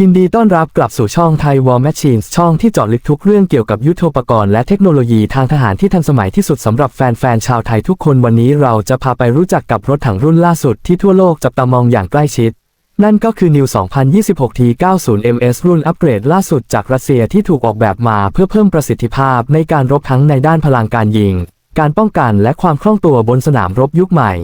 ยินดีต้อนรับกลับสู่ช่องไทย War Machines ช่องที่เจาะลึกทุกเรื่องเกี่ยวกับยุทโธปกรณ์และเทคโนโลยีทางทหารที่ทันสมัยที่สุดสำหรับแฟนๆชาวไทยทุกคนวันนี้เราจะพาไปรู้จักกับรถถังรุ่นล่าสุดที่ทั่วโลกจับตามองอย่างใกล้ชิด นั่นก็คือ New 2026 T90 MS รุ่นอัปเกรดล่าสุดจากรัสเซียที่ถูกออกแบบมาเพื่อเพิ่มประสิทธิภาพในการรบทั้งในด้านพลังการยิง การป้องกันและความคล่องตัวบนสนามรบยุคใหม่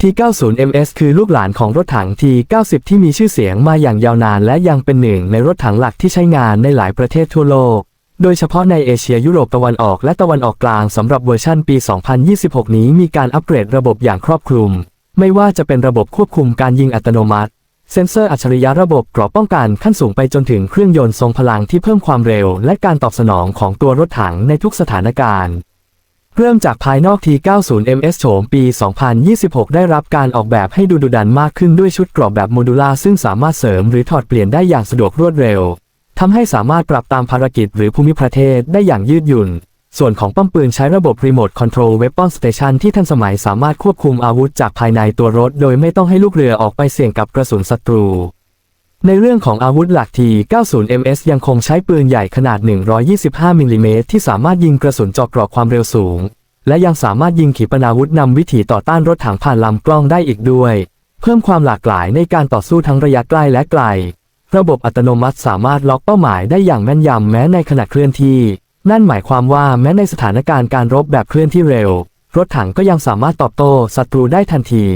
T90MS คือลูกหลานของรถถัง T90 ที่มีชื่อเสียงมาอย่างยาวนาน และยังเป็นหนึ่งในรถถังหลักที่ใช้งานในหลายประเทศทั่วโลก โดยเฉพาะในเอเชียยุโรปตะวันออกและตะวันออกกลางสำหรับเวอร์ชันปี 2026 นี้มีการอัปเกรดระบบอย่างครอบคลุม ไม่ว่าจะเป็นระบบควบคุมการยิงอัตโนมัติ เซ็นเซอร์อัจฉริยะระบบกราะป้องกันขั้นสูงไปจนถึงเครื่องยนต์ทรงพลังที่เพิ่มความเร็ว และการตอบสนองของตัวรถถังในทุกสถานการณ์ เริ่มจากภายนอก T90MS โฉมปี 2026 ได้รับการออกแบบให้ดูดุดันมากขึ้นด้วยชุดกรอบแบบโมดูล่าซึ่งสามารถเสริมหรือถอดเปลี่ยนได้อย่างสะดวกรวดเร็ว ทำให้สามารถปรับตามภารกิจหรือภูมิประเทศได้อย่างยืดหยุ่น ส่วนของป้อมปืนใช้ระบบ Remote Control Weapon Station ที่ทันสมัยสามารถควบคุมอาวุธจากภายในตัวรถ โดยไม่ต้องให้ลูกเรือออกไปเสี่ยงกับกระสุนศัตรู ในเรื่องของอาวุธหลักที 90MS ยังคงใช้ปืนใหญ่ขนาด 125มิลลิเมตรที่สามารถยิงกระสุนเจาะเกราะความเร็วสูง และยังสามารถยิงขีปนาวุธนำวิถีต่อต้านรถถังผ่านลำกล้องได้อีกด้วย เพิ่มความหลากหลายในการต่อสู้ทั้งระยะใกล้และไกล ระบบอัตโนมัติสามารถล็อกเป้าหมายได้อย่างแม่นยำแม้ในขณะเคลื่อนที่ นั่นหมายความว่าแม้ในสถานการณ์การรบแบบเคลื่อนที่เร็ว รถถังก็ยังสามารถตอบโต้ศัตรูได้ทันที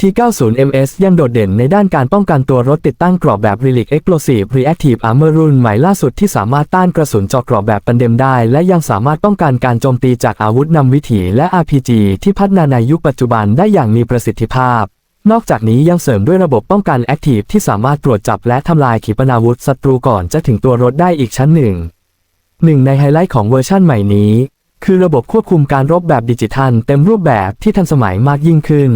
T90MS ยังโดดเด่นในด้านการป้องกันตัวรถติดตั้งกรอบแบบ Relic Explosive Reactive Armor รุ่นใหม่ล่าสุดที่สามารถต้านกระสุนเจาะกรอบแบบปันเดมได้ และยังสามารถป้องกันการโจมตีจากอาวุธนำวิถีและ RPG ที่พัฒนาในยุคปัจจุบันได้อย่างมีประสิทธิภาพ นอกจากนี้ยังเสริมด้วยระบบป้องกัน Active ที่สามารถตรวจจับและทำลายขีปนาวุธศัตรูก่อนจะถึงตัวรถได้อีกชั้นหนึ่งหนึ่งในไฮไลท์ของเวอร์ชั่นใหม่นี้ คือระบบควบคุมการรบแบบดิจิทัลเต็มรูปแบบที่ทันสมัยมากยิ่งขึ้น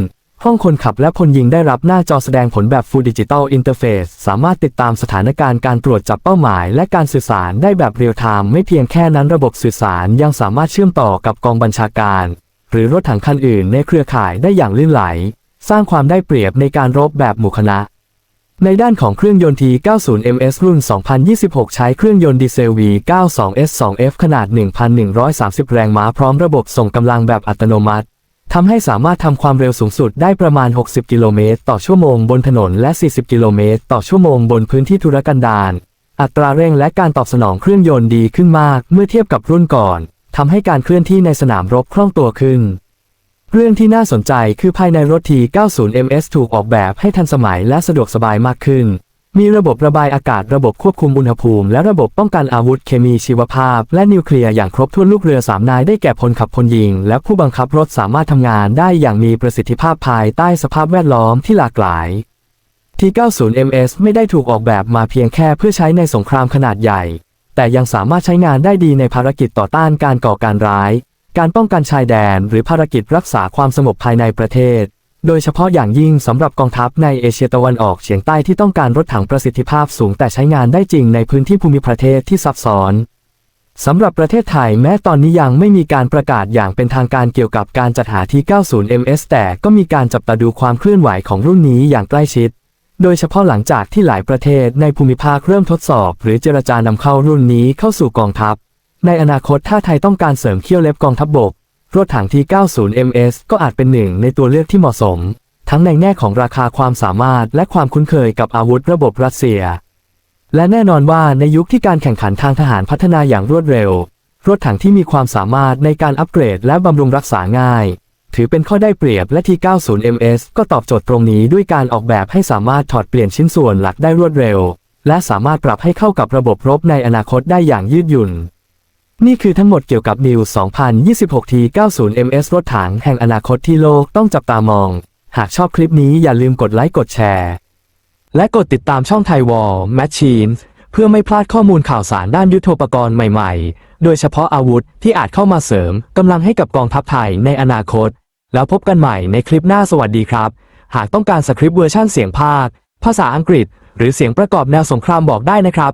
ห้องคนขับและพลยิงได้รับหน้าจอแสดงผลแบบ Full Digital Interface สามารถติดตามสถานการณ์การตรวจจับเป้าหมาย และการสื่อสารได้แบบเรียลไทม์ไม่เพียงแค่นั้นระบบสื่อสารยังสามารถเชื่อมต่อกับกองบัญชาการ หรือรถถังคันอื่นในเครือข่ายได้อย่างลื่นไหล สร้างความได้เปรียบในการรบแบบหมู่คณะ ในด้านของเครื่องยนต์ T90MS รุ่น 2026 ใช้เครื่องยนต์ดีเซล V92S2F ขนาด 1,130 แรงม้าพร้อมระบบส่งกำลังแบบอัตโนมัติ ทำให้สามารถทำความเร็วสูงสุดได้ประมาณ 60 กิโลเมตรต่อชั่วโมงบนถนนและ 40 กิโลเมตรต่อชั่วโมงบนพื้นที่ธุรกันดาร อัตราเร่งและการตอบสนองเครื่องยนต์ดีขึ้นมากเมื่อเทียบกับรุ่นก่อนทำให้การเคลื่อนที่ในสนามรบคล่องตัวขึ้น เรื่องที่น่าสนใจคือภายในรถ T90MS ถูกออกแบบให้ทันสมัยและสะดวกสบายมากขึ้น มีระบบระบายอากาศระบบควบคุมอุณหภูมิและระบบป้องกันอาวุธเคมีชีวภาพ และนิวเคลียร์อย่างครบถ้วนลูกเรือสามนายได้แก่พลขับพลยิง และผู้บังคับรถสามารถทำงานได้อย่างมีประสิทธิภาพภายใต้สภาพแวดล้อมที่หลากหลาย T90MS ไม่ได้ถูกออกแบบมาเพียงแค่เพื่อใช้ในสงครามขนาดใหญ่ แต่ยังสามารถใช้งานได้ดีในภารกิจต่อต้านการก่อการร้าย การป้องกันชายแดน หรือภารกิจรักษาความสงบภายในประเทศ โดยเฉพาะอย่างยิ่งสำหรับกองทัพในเอเชียตะวันออกเฉียงใต้ที่ต้องการรถถังประสิทธิภาพสูงแต่ใช้งานได้จริงในพื้นที่ภูมิประเทศที่ซับซ้อนสำหรับประเทศไทยแม้ตอนนี้ยังไม่มีการประกาศอย่างเป็นทางการเกี่ยวกับการจัดหาที่ 90MS แต่ก็มีการจับตาดูความเคลื่อนไหวของรุ่นนี้อย่างใกล้ชิด โดยเฉพาะหลังจากที่หลายประเทศในภูมิภาคเริ่มทดสอบ หรือเจรจานำเข้ารุ่นนี้เข้าสู่กองทัพ ในอนาคตถ้าไทยต้องการเสริมเขี้ยวเล็บกองทัพบบก รถถังที90 MS ก็อาจเป็นหนึ่งในตัวเลือกที่เหมาะสม ทั้งในแง่ของราคาความสามารถและความคุ้นเคยกับอาวุธระบบรัสเซีย และแน่นอนว่าในยุคที่การแข่งขันทางทหารพัฒนาอย่างรวดเร็ว รถถังที่มีความสามารถในการอัปเกรดและบำรุงรักษาง่าย ถือเป็นข้อได้เปรียบและ T90MS ก็ตอบโจทย์ตรงนี้ด้วยการออกแบบให้สามารถถอดเปลี่ยนชิ้นส่วนหลักได้รวดเร็ว และสามารถปรับให้เข้ากับระบบรบในอนาคตได้อย่างยืดหยุ่น นี่คือทั้งหมดเกี่ยวกับ New 2026 T90MS รถถังแห่งอนาคตที่โลกต้องจับตามอง หากชอบคลิปนี้อย่าลืมกดไลค์กดแชร์ และกดติดตามช่องไทยวอลแมชชีนเพื่อไม่พลาดข้อมูลข่าวสารด้านยุทโธปกรณ์ใหม่ๆ โดยเฉพาะอาวุธที่อาจเข้ามาเสริมกำลังให้กับกองทัพไทยในอนาคต แล้วพบกันใหม่ในคลิปหน้าสวัสดีครับ หากต้องการสคริปต์เวอร์ชันเสียงภาค ภาษาอังกฤษ หรือเสียงประกอบแนวสงครามบอกได้นะครับ